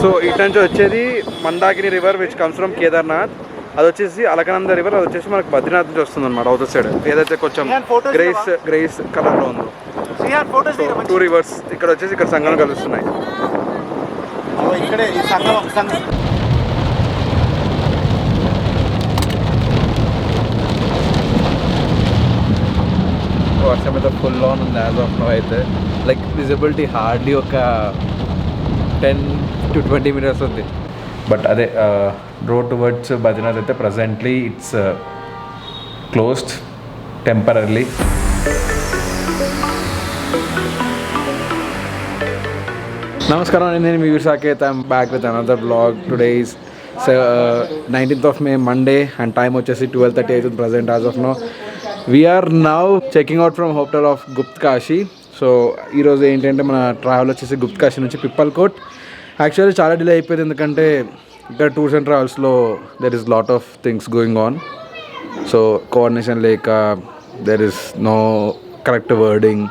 So ఇటు నుంచి వచ్చేది Mandakini river which comes from Kedarnath. అది వచ్చేసి అలకనంద రివర్ అది వచ్చేసి మనకు బద్రీనాథ్ నుంచి వస్తుంది అనమాట అవుట్ సైడ్ ఏదైతే కొంచెం గ్రేస్ గ్రేస్ కలర్లో ఉందో. Srihan photos so two rivers ఇక్కడ వచ్చేసి ఇక్కడ సంగం కలుస్తున్నాయి. ఇక్కడే ఈ సంగమం సంగం వర్షం అయితే ఫుల్ ఆన్ ఉంది యాజ్ ఆఫ్ నో అయితే. లైక్ విజిబిలిటీ హార్డ్లీ ఒక టెన్ టు ట్వంటీ మినిట్స్ ఉంది బట్ అదే రోడ్ టువర్డ్స్ బద్రీనాథ్ అయితే ప్రజెంట్లీ ఇట్స్ క్లోజ్డ్ టెంపరీ నమస్కారం అండి నేను మీ Saket I'm back with another blog today is nineteenth of May Monday and time వచ్చేసి twelve thirty అవుతుంది present as of now we're now checking out from hotel of Gupt Kashi so ఈరోజు ఏంటంటే మన travel వచ్చేసి గుప్త్ కాశీ నుంచి Pipalkoti actually చాలా delay అయిపోయింది ఎందుకంటే ఇక్కడ tours and ట్రావెల్స్లో there is lot of things going on so coordination లేక there is no correct wording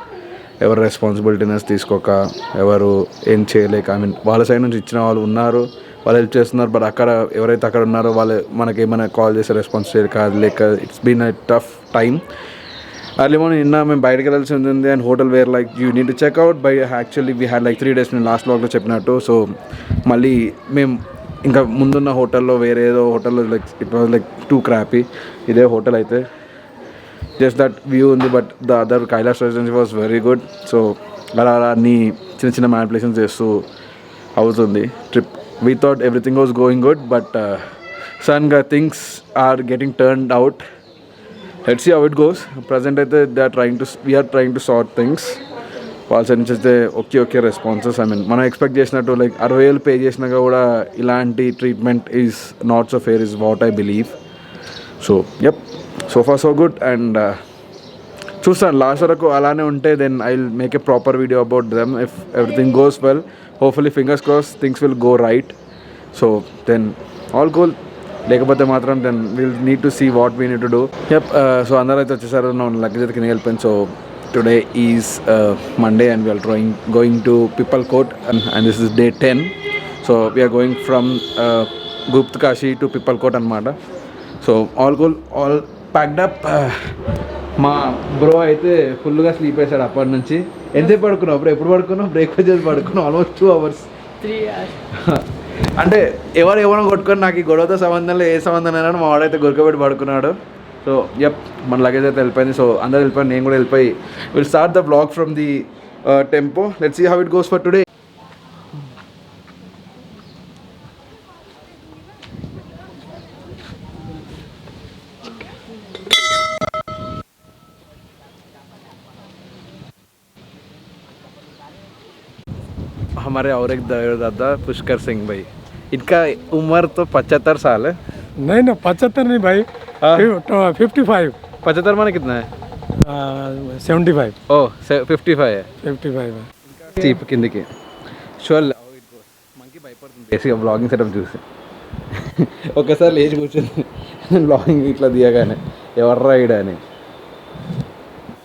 ఎవరు రెస్పాన్సిబిలిటీనెస్ తీసుకోక ఎవరు ఏం చేయలేక ఐ మీన్ వాళ్ళ సైడ్ నుంచి ఇచ్చిన వాళ్ళు ఉన్నారు వాళ్ళు హెల్ప్ చేస్తున్నారు బట్ అక్కడ ఎవరైతే అక్కడ ఉన్నారో వాళ్ళు మనకి ఏమైనా కాల్ చేసే రెస్పాన్స్ చేయలేక కాదు లేక it's been a tough time early morning నిన్న మేము బయటకు వెళ్ళాల్సి ఉంది and hotel where like you need to check out by actually we had like three days నేను లాస్ట్ బ్లాగ్లో చెప్పినట్టు. సో మళ్ళీ మేము ఇంకా ముందున్న హోటల్లో వేరే ఏదో హోటల్లో like it was like too crappy ఇదే హోటల్ అయితే. జస్ట్ దట్ వ్యూ ఉంది but the other Kailash residency was very good so అలా అలా అన్ని చిన్న చిన్న మ్యానిపులేషన్స్ చేస్తూ అవుతుంది trip we thought everything was going good but సన్గా things are getting turned out let's see how it goes present అయితే they are trying to we're trying to sort things వాళ్ళ side నుంచి అయితే okay okay responses I mean మనం expect చేసినట్టు like అరవై వేలు pay చేసినాక కూడా ఇలాంటి treatment is not so fair is what I believe so ఎప్ so far so good and చూస్తాను. లాస్ట్ వరకు అలానే ఉంటే then I will make a proper video about them if everything goes well hopefully fingers cross things will go right so then all goal లేకపోతే మాత్రం then will need to see what we need to do yup so అందరూ అయితే వచ్చేసారు. నేను luggage కింద వెళ్ళిపోయాను so today is Monday and we're drawing going to Pipalkoti and this is day ten so we're going from Gupt Kashi to Pipalkoti అనమాట so all cool all packed up మా bro అయితే ఫుల్గా sleep వేసాడు అప్పటి నుంచి. ఎంతసేపు పడుకున్నావు bro ఎప్పుడు పడుకున్నావు? బ్రేక్ఫాస్ట్ చేసి పడుకున్నావు? Almost two hours three years అంటే ఎవరు ఎవరో కొట్టుకొని నాకు ఈ గొడవతో సంబంధం లేదు ఏ సంబంధం లేదని మా వాడైతే గురకబెట్టి పడుకున్నాడు సో యప్ మన లగేజ్ అయితే వెళ్ళిపోయింది సో అందరూ వెళ్ళిపోయి నేను కూడా వెళ్ళిపోయి will start the blog from the tempo let see how it goes for today हमारे और एक दादा पुष्कर सिंह भाई इनका उम्र तो पचहत्तर साल है नहीं ना पचहत्तर नहीं भाई हाँ। फिफ्टी फाइव पचहत्तर माने कितना है सेवेंटी फाइव ओ फिफ्टी फाइव है फिफ्टी फाइव చీప్ కిందికి షువర్ మంకి భయపడుతుంది బేసిక్గా బ్లాగింగ్ సెటప్ చూసి ఒకసారి లేచి కూర్చుంది బ్లాగింగ్ ఇట్లా తీయగానే ఎవర్రా ఈడ అని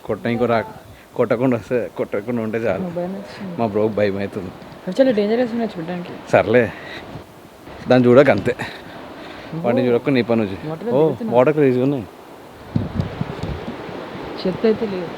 కొట్టడానికి రా కొట్టకుండా వస్తే కొట్టకుండా ఉంటే చాలు మా బ్రోకి భయం అవుతుంది చాలా డేంజరస్ ఉన్నాయి చూడడానికి సర్లే దాన్ని చూడక అంతే. వాటిని చూడక నీ పని వచ్చి. ఓ. వాటర్ క్రేజీ ఉన్నాయి చెత్త అయితే లేదు.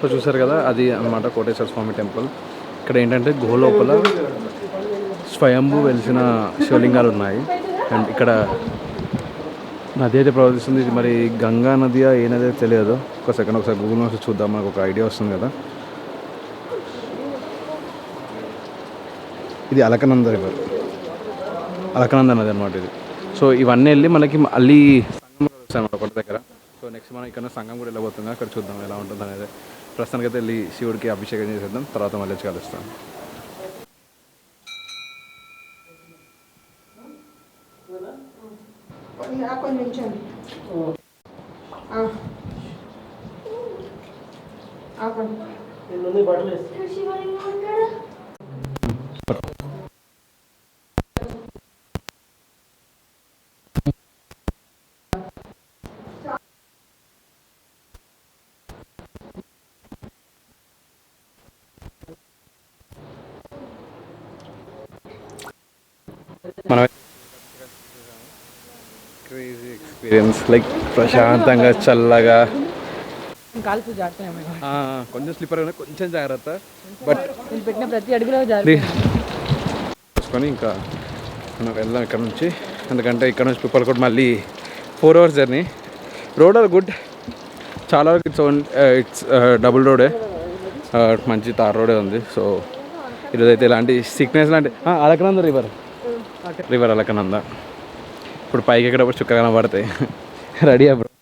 సో చూసారు కదా అది అన్నమాట కోటేశ్వర స్వామి టెంపుల్. ఇక్కడ ఏంటంటే గుహ లోపల స్వయంభూ వెలిసిన శివలింగాలు ఉన్నాయి. అండ్ ఇక్కడ నది అయితే ప్రవహిస్తుంది. ఇది మరి గంగా నదియా ఏ నది తెలియదు. ఒక సెకండ్ ఒకసారి గూగుల్ మ్యాప్స్ చూద్దాం. మనకు ఒక ఐడియా వస్తుంది కదా. ఇది అలకనంద రివర్ అలకనంద నది అనమాట ఇది. సో ఇవన్నీ వెళ్ళి మనకి మళ్ళీ సంగం వస్తాయి అనమాట ఒకటి దగ్గర. సో నెక్స్ట్ మనం ఇక్కడ సంఘం కూడా వెళ్ళబోతుంది అక్కడ చూద్దాం ఎలా ఉంటుంది అనేది ప్రస్తుతానికి వెళ్ళి శివుడికి అభిషేకం చేసేద్దాం. తర్వాత మళ్ళీ వచ్చి కలుస్తాం కొంచెం ఆపండి మనం క్రేజీ ఎక్స్పీరియన్స్ లైక్ ప్రశాంతంగా చల్లగా. కొంచెం స్లిప్పర్ కొంచెం జాగ్రత్త. బట్ పెట్టిన ప్రతి అడుగులో చూసుకొని ఇంకా మనం వెళ్దాం ఇక్కడ నుంచి. ఎందుకంటే ఇక్కడ నుంచి పిప్పలకోట మళ్ళీ four hours journey road are good చాలా వరకు ఇట్స్ ఓన్ ఇట్స్ డబుల్ రోడే మంచి తార్ రోడే ఉంది. సో ఈరోజు అయితే ఇలాంటి సిక్నెస్ లాంటి ఆ, అలకనంద రివర్ రివర్ అలకనంద. ఇప్పుడు పైకి ఎక్కడప్పుడు చుక్క కనబడతాయి. రెడీ అప్పుడు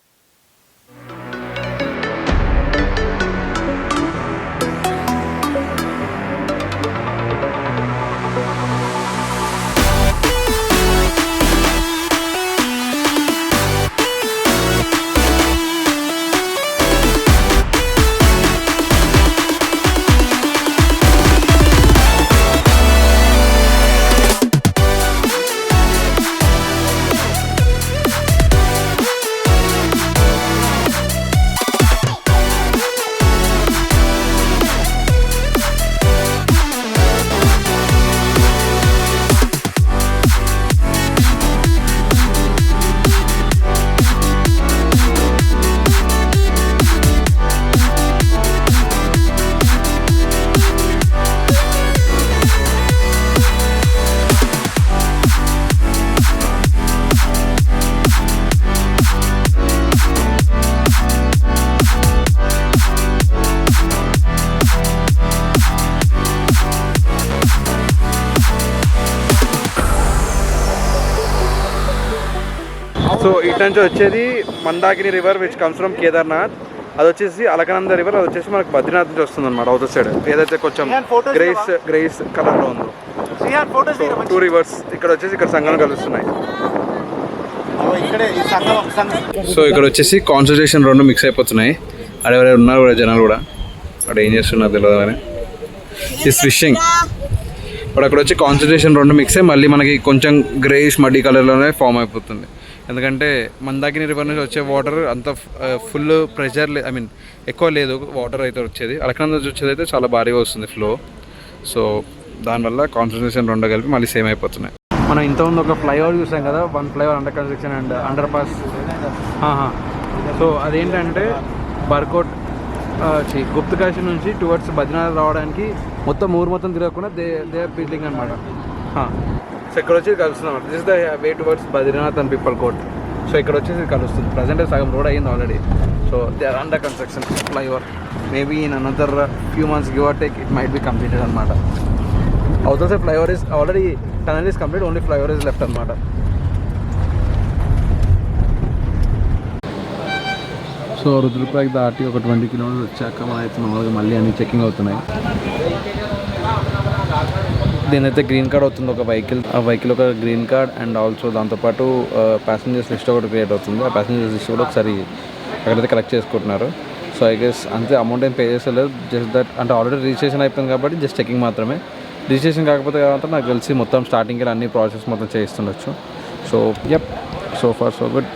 సో ఇటు నుంచి వచ్చేది Mandakini river which comes from Kedarnath. అది వచ్చేసి అలకనంద రివర్ అది వచ్చేసి మనకు బద్రీనాథ్ నుంచి వస్తుంది అనమాట అవుట్ సైడ్ ఏదైతే కొంచెం గ్రేస్ గ్రేస్ కలర్లో ఉందో. టూ రివర్స్ ఇక్కడ వచ్చేసి ఇక్కడ సంగం కలుస్తున్నాయి. ఇక్కడే ఈ సంగమం సంగం సో ఇక్కడ వచ్చేసి కాన్సన్ట్రేషన్ రెండు మిక్స్ అయిపోతున్నాయి. అడెవరైనా ఉన్నారు కూడా జనాలు కూడా. అక్కడ ఏం చేస్తున్నారు తెలియదు అని ఇస్ ఫిషింగ్ ఇప్పుడు అక్కడ వచ్చి కాన్సన్ట్రేషన్ రెండు మిక్స్ అయ్యి మళ్ళీ మనకి కొంచెం గ్రేష్ మడ్డీ కలర్లోనే ఫామ్ అయిపోతుంది. ఎందుకంటే మందాకిని రివర్ నుంచి వచ్చే వాటర్ అంత ఫుల్ ప్రెషర్ ఐ మీన్ ఎక్కువ లేదు వాటర్ అయితే వచ్చేది. అలకనంద నుంచి వచ్చేది అయితే చాలా భారీగా వస్తుంది ఫ్లో సో దానివల్ల కాన్సన్ట్రేషన్ రెండు కలిపి మళ్ళీ సేమ్ అయిపోతున్నాయి. మనం ఇంతకుముందు ఒక ఫ్లైఓవర్ చూసాం కదా one flyover under construction and underpass so అదేంటంటే బర్కోట్ ఆ, ఛీ, గుప్తకాశి నుంచి టువర్డ్స్ బద్రీనాథ్ రావడానికి మొత్తం ఊరు మొత్తం తిరగకుండా దే దే బిల్డింగ్ అనమాట సో ఇక్కడ వచ్చి కలుస్తున్నాం this is the way towards Badrinath and Pipalkoti so ఇక్కడ వచ్చేసి కలుస్తుంది. ప్రజెంట్ సగం రోడ్ అయ్యింది already so they are under construction flyover maybe in another few months give or take it might be completed అనమాట అవుతుంది flyover is already tunnel is complete only flyover is left అనమాట so Rudraprayag దాటి ఒక twenty kilometres వచ్చాక మన అయితే మామూలుగా మళ్ళీ అన్ని చెకింగ్ అవుతున్నాయి. దీనైతే గ్రీన్ కార్డ్ అవుతుంది ఒక వెహికల్ ఆ వెహికల్ ఒక గ్రీన్ కార్డ్ అండ్ ఆల్సో దాంతోపాటు ప్యాసింజర్స్ లిస్ట్ ఒకటి క్రియేట్ అవుతుంది. ఆ ప్యాసింజర్స్ లిస్ట్ కూడా ఒకసారి అక్కడైతే కలెక్ట్ చేసుకుంటున్నారు. సో ఐ గెస్ అంతే అమౌంట్ ఏం పే చేసలేదు జస్ట్ దట్ అంటే ఆల్రెడీ రిజిస్ట్రేషన్ అయిపోయింది కాబట్టి జస్ట్ చెకింగ్ మాత్రమే. రిజిస్ట్రేషన్ కాకపోతే కాబట్టి నాకు తెలిసి మొత్తం స్టార్టింగ్కి అన్ని ప్రాసెస్ మొత్తం చేయిస్తుండొచ్చు. So yup so far so good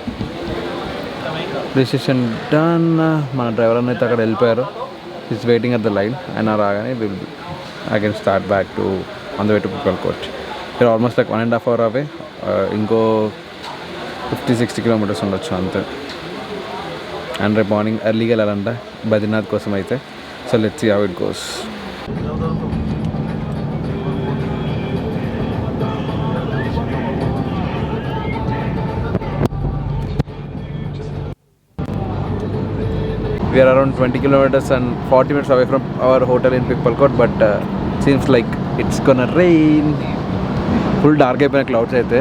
registration done మన డ్రైవర్ అన్న అయితే అక్కడ వెళ్ళిపోయారు. Is waiting at the line ఆయన రాగానే will I can start back to on the way to pickle కోచ్ ఇక్కడ almost like one and half hour away ఇంకో ఫిఫ్టీ సిక్స్టీ కిలోమీటర్స్ ఉండొచ్చు అంతే. అండ్ రేపు మార్నింగ్ ఎర్లీగా వెళ్ళాలంట. బద్రీనాథ్ కోసం అయితే. So let's see how it goes we are around 20 kilometers and 40 minutes away from our hotel in Pippalkot but uh, seems like it's gonna rain full dark అయిపోయిన clouds అయితే.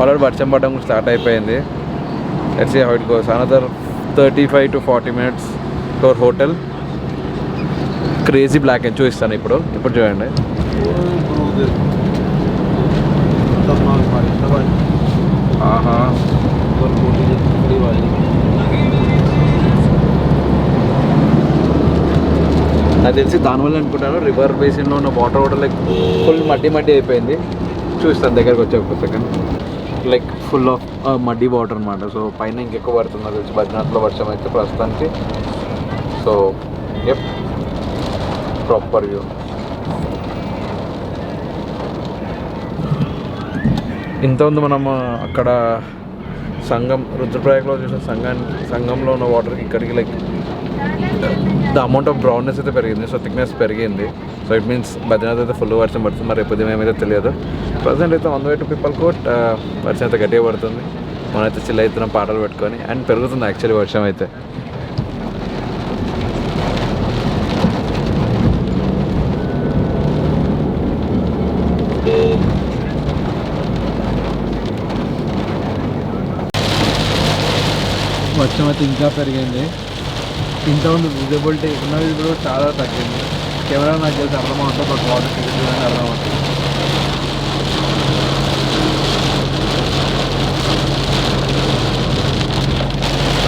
Already వర్షం పడడం start అయిపోయింది. Let's see how it goes another thirty five to forty minutes torr hotel crazy black అని చూపిస్తాను ఇప్పుడు. ఇప్పుడు చూడండి. ఆహా నాకు తెలిసి దానివల్ల అనుకుంటాను రివర్ బేసిన్లో ఉన్న water water like full muddy muddy అయిపోయింది. చూస్తాను దగ్గరకు వచ్చే ఒక second like full of muddy water అనమాట సో పైన ఇంకెక్కువ పడుతుంది నాకు తెలిసి బద్రీనాథ్లో వర్షం అయితే ప్రస్తుతానికి. సో ఎప్ ప్రాపర్ వ్యూ ఇంత మనం అక్కడ సంఘం రుద్రప్రయాగ్లో చూసిన సంఘానికి సంఘంలో ఉన్న వాటర్కి ఇక్కడికి like the amount of brownness అయితే పెరిగింది. సో థిక్నెస్ పెరిగింది. సో ఇట్ మీన్స్ బద్రీనాథ్ అయితే ఫుల్ వర్షం పడుతుంది. మరి రేపు ఏమైతే తెలియదు. ప్రజెంట్ అయితే వన్ వే టు కోట్ వర్షం అయితే గట్టిగా పడుతుంది. మనమైతే చిల్ అవుతున్నాం పాటలు పెట్టుకొని అండ్ పెరుగుతుంది యాక్చువల్లీ వర్షం అయితే. వర్షం అయితే ఇంకా పెరిగింది. ఇంత ఉంది విజిబిలిటీ ఉన్నది ఇప్పుడు చాలా తగ్గింది. కెమెరా నాకు తెలిసి అర్థమవుతుంది బట్ వాటర్ చూడండి అర్థమవుతుంది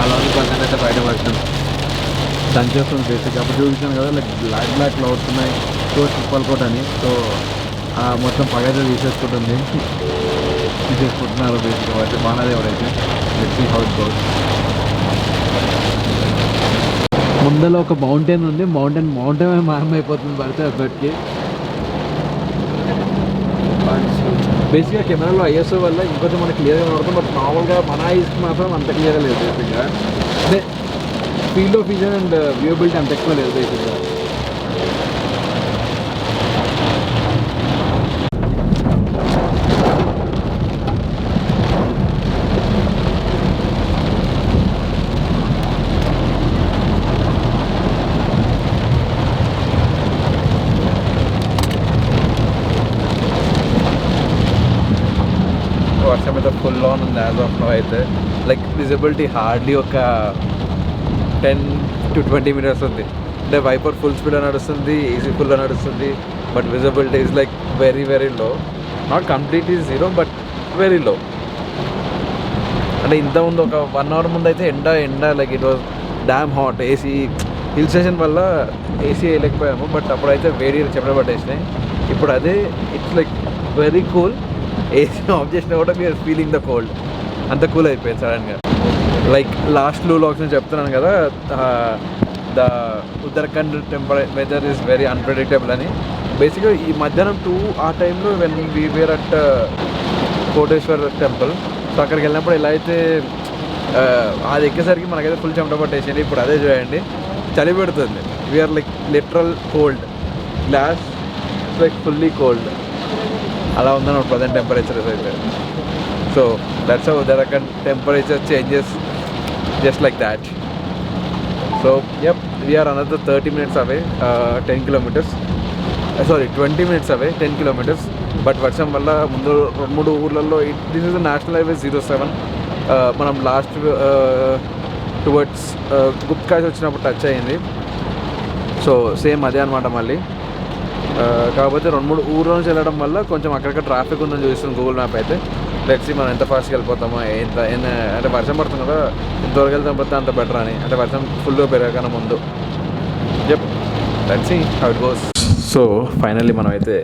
అలా పర్సెంట్ అయితే బయట వర్షం దంచేస్తుంది బేసిక్ అప్పుడు చూపించాను కదా లైక్ బ్లాక్ బ్లాక్ క్లౌడ్స్ ఉన్నాయి. సో తిప్పలకోట అని సో ఆ మొత్తం పగ అయితే తీసేసుకుంటుంది. తీసేసుకుంటున్నారు బేసిక్ అయితే బాగానే ఎవరైతే let's see how it goes ముందర ఒక మౌంటైన్ ఉంది. మౌంటైన్ మౌంటైన్ మారమైపోతుంది పడితే అప్పటికి. బేసిక్గా కెమెరాలో ఐఎస్ఓ వల్ల ఇంకొంచెం మనకి క్లియర్గా కనబడుతుంది. బట్ నార్మల్గా మన ఐస్కి మాత్రం అంత క్లియర్గా లేదు బేసిక్గా అంటే field of vision and viewability అంత ఎక్కువ లేదు బేసిక్గా వర్షం అయితే ఫుల్ ఆన్ ఉంది యాజ్ ఆఫ్ నో అయితే లైక్ విజిబిలిటీ హార్డ్లీ ఒక టెన్ టు ట్వంటీ మినిట్స్ ఉంది. అంటే వైపర్ ఫుల్ స్పీడ్లో నడుస్తుంది ఈజీ ఫుల్లో నడుస్తుంది but visibility is like very very low not completely zero but very low అంటే ఇంత ముందు ఒక వన్ అవర్ ముందు అయితే ఎండ ఎండ like it was damn hot AC hill station వల్ల ఏసీ వేయలేకపోయాము బట్ అప్పుడైతే వేడి చెప్పడం పట్టేసినాయి. ఇప్పుడు అదే it's like very cool AC off చేసినా కూడా మీరు ఫీలింగ్ ద కోల్డ్ అంత కూల్ అయిపోయింది సడన్గా లైక్ లాస్ట్ లూ లాక్స్ నేను చెప్తున్నాను కదా the Uttarakhand temperature weather is very unpredictable అని. బేసిక్గా ఈ మధ్యాహ్నం టూ ఆ టైంలో when we were at Koteshwar temple so అక్కడికి వెళ్ళినప్పుడు ఎలా అయితే అది ఎక్కేసరికి మనకైతే ఫుల్ చెమట పట్టేసింది. ఇప్పుడు అదే చూడండి. చలి పెడుతుంది. We're like literal cold glass like fully cold అలా ఉందన్నమాట ప్రజెంట్ టెంపరేచర్స్ అయితే. So that's how Uttarakhand temperature changes just like that so yup we're another thirty minutes away ten kilometres sorry twenty minutes away ten kilometres but వర్షం వల్ల ముందు రెండు మూడు ఊర్లలో this is national highway zero seven మనం last towards గుప్కాజ్ వచ్చినప్పుడు touch అయ్యింది సో సేమ్ అదే అనమాట మళ్ళీ. కాకపోతే రెండు మూడు ఊర్ల నుంచి వెళ్ళడం వల్ల కొంచెం అక్కడక్కడ ట్రాఫిక్ ఉందని చూస్తుంది గూగుల్ మ్యాప్ అయితే. లెట్స్ మనం ఎంత ఫాస్ట్గా వెళ్ళిపోతామో ఎంత ఎన్న అంటే వర్షం పడుతుంది కదా ఎంతవరకు వెళ్తాం పడితే అంత బెటర్ అని. అంటే వర్షం ఫుల్గా పెరగకన్నా ముందు. చెప్ let's how it goes so finally మనం అయితే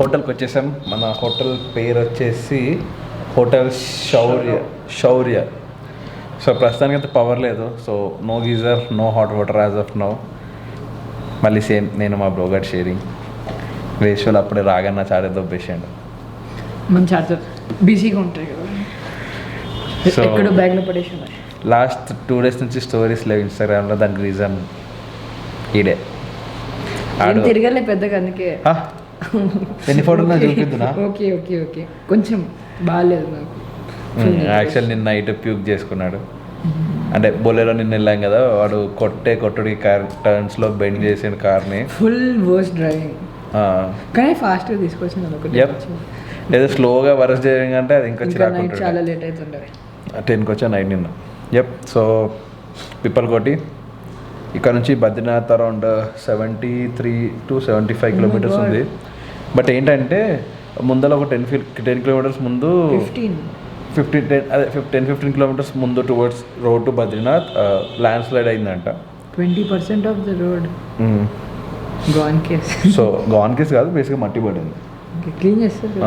హోటల్కి వచ్చేసాం. మన హోటల్ పేరు వచ్చేసి హోటల్ శౌర్య శౌర్య. సో ప్రస్తుతానికి అయితే పవర్ లేదు. So no geyser no hot water as of now మళ్ళీ సేమ్ నేను మా బ్రోగర్ షేరింగ్ రేషువల్ అప్పుడే రాగన్న చార్జర్ దొబ్బేసాడు మన చార్జర్ బిజీగా ఉంటాయి కదా. ఎక్కడో బ్యాగ్లో పడేసి ఉన్నాయి లాస్ట్ టూ డేస్ నుంచి స్టోరీస్ లేవు ఇన్స్టాగ్రామ్లో దానికి రీజన్ ఈడే తిరగలే పెద్దగా అందుకే. ఎన్ని ఫోటోలు చూపిద్దునా? Okay okay okay. కొంచెం బాగాలేదు నాకు. యాక్చువల్ నిన్న నైట్ ప్యూక్ చేసుకున్నాడు. అంటే బొలేలో నిన్న వెళ్ళాం కదా వాడు కొట్టే కొట్టుడి కార్ టర్న్స్లో బెండ్ చేసిన కార్ని ఫుల్ వర్స్ డ్రైవింగ్ కానీ ఫాస్ట్గా తీసుకొచ్చింది యప్ లేదా స్లోగా వరస్ చేయడం అంటే అది ఇంకా చిరాకు చాలా లేట్ అవుతుండే. టెన్కి వచ్చా నైట్ నిన్న. యప్ సో పిప్పల్ కోటి. ఇక్కడ నుంచి Badrinath around seventy three to seventy five kilometres. ఉంది. బట్ ఏంటంటే ముందర ఒక టెన్ టెన్ కిలోమీటర్స్ ముందు ఫిఫ్టీన్ ఫిఫ్టీన్ టెన్ అదే టెన్ ఫిఫ్టీన్ కిలోమీటర్స్ ముందు towards road to Badrinath landslide అయిందంట. Twenty percent of the road gone case so gone case కాదు బేసిక్గా మట్టి పడింది. క్లీన్ చేస్తారు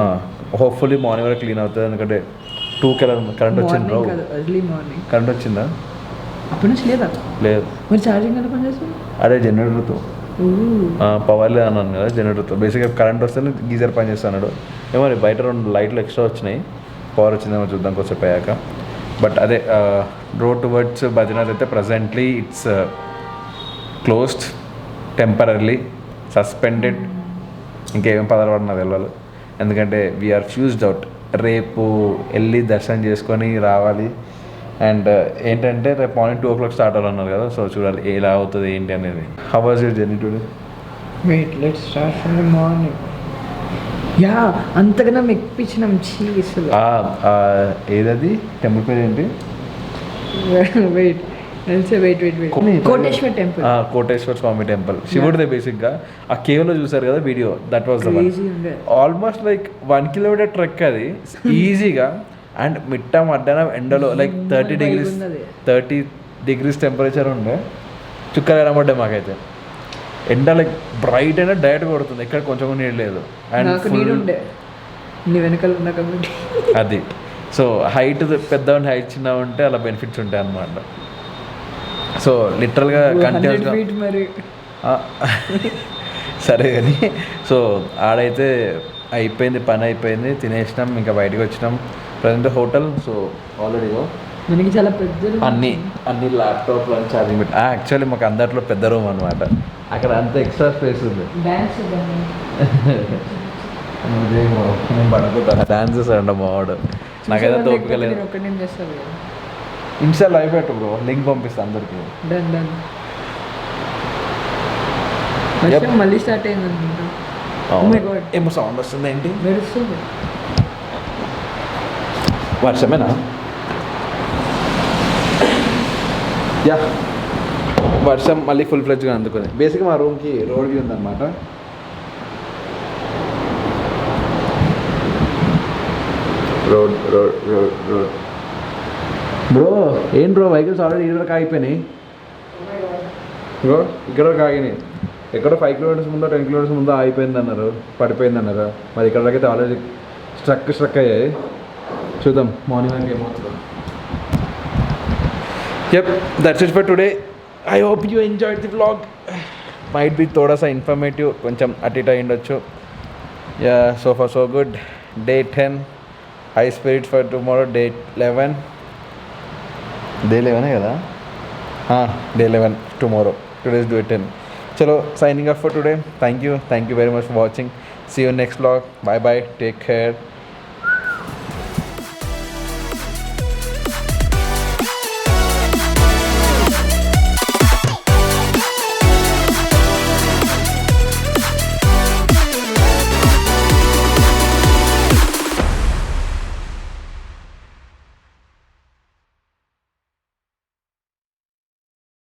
హోప్ఫుల్లీ మార్నింగ్ వరకు క్లీన్ అవుతుంది. ఎందుకంటే టూ కరెంట్ వచ్చింది కాదు ఎర్లీ మార్నింగ్ కరెంట్ వచ్చిందా? అప్పటి నుంచి లేదా? లేదు. మరి ఛార్జింగ్ ఎలా పనిచేస్తుంది అదే జనరేటర్తో పవర్ లేదు అన్నాను కదా జనరేటర్తో బేసిక్గా కరెంట్ వస్తేనే గీజర్ పని చేస్తున్నాడు ఏమో బయట రెండు లైట్లు ఎక్స్ట్రా వచ్చినాయి. పవర్ వచ్చిందేమో చూద్దాం కొంచెం అయ్యాక బట్ అదే రోడ్ టువర్డ్స్ బద్రీనాథ్ అయితే presently it's closed temporary suspended ఇంకేం పదాలు పడినా తెలియాలి ఎందుకంటే వీఆర్ ఫ్యూజ్డ్ అవుట్ రేపు వెళ్ళి దర్శనం చేసుకొని రావాలి. అండ్ ఏంటంటే రేపు morning two o'clock start అవ్వాలన్నారు కదా సో చూడాలి ఎలా అవుతుంది ఏంటి అనేది. How was your journey today wait let start from the morning yeah అంతగానం ఎక్కిపించినాం చీస్ ఏదది? టెంపుల్ పేరు ఏంటి వెయిట్ కోటేశ్వర్ టెంపుల్ ఆ, కోటేశ్వర స్వామి టెంపుల్ శివుడిదే బేసిక్గా ఆ కేవ్లో చూసారు కదా video that was. Almost like one kilometre trek అది. ఈజీగా అండ్ మిట్ట మధ్యాహ్నం ఎండలో like thirty degrees. Thirty degrees temperature ఉండే. చుక్కలు కనబడ్డాయి మాకైతే. ఎండ లైక్ బ్రైట్ అయినా డైరెక్ట్ కొడుతుంది. ఎక్కడ కొంచెం నీళ్ళు లేదు. అండ్ వెనకాల ఉన్నా కాబట్టి. అది. సో హైట్ పెద్ద హైట్ చిన్న ఉంటే అలా బెనిఫిట్స్ ఉంటాయి అన్నమాట సో లిటరల్గా కంటిన్యూస్గా సరే కానీ సో ఆడైతే అయిపోయింది పని అయిపోయింది తినేసినాం ఇంకా బయటకు వచ్చినాం. ప్రజెంట్ హోటల్ సో ఆల్రెడీ మనకి చాలా పెద్ద అన్ని అన్ని ల్యాప్టాప్లు అని ఛార్జింగ్ పెట్టి యాక్చువల్లీ మాకు అందరిలో పెద్ద రూమ్ అనమాట అక్కడ అంత ఎక్స్ట్రా స్పేస్ ఉంది. డాన్స్ అంట మా వాడు. నాకైతే తోపిక ఇన్స్టా లైవ్ పెట్టు బ్రో లింక్ పంపిస్తా అందరికి. Done done. వర్షం మళ్ళీ స్టార్ట్ అయింది అనుకుంటా. Oh. ఏమో సౌండ్ వస్తుంది ఏంటి? మెరుస్తుంది. వర్షమేనా? యా. వర్షం మళ్ళీ ఫుల్ ఫ్లెడ్జ్గా అందుకుంది. బేసిక్గా మా రూమ్కి రోడ్ వ్యూ ఉందన్నమాట. Road road road road bro ఏం బ్రో? వెహికల్స్ ఆల్రెడీ ఇరవై ఆగిపోయినాయి బ్రో ఇక్కడ ఆగినాయి ఎక్కడ ఫైవ్ కిలోమీటర్స్ ముందో టెన్ కిలోమీటర్స్ ముందో ఆగిపోయింది అన్నారు పడిపోయింది అన్నారు మరి ఇక్కడ అయితే ఆల్రెడీ స్ట్రక్ స్ట్రక్ అయ్యాయి. చూద్దాం. మార్నింగ్ వరకు ఏమవుతుందో ఎప్ that's it for today I hope you enjoy the blog might be తోడసా informative కొంచెం అటు ఇటు అయ్యుండొచ్చు. Yeah so for so good day ten high spirit for tomorrow day eleven day లెవెనే కదా? Day eleven tomorrow today's do ten చలో signing up for today thank you thank you very much for watching see you next blog bye bye take care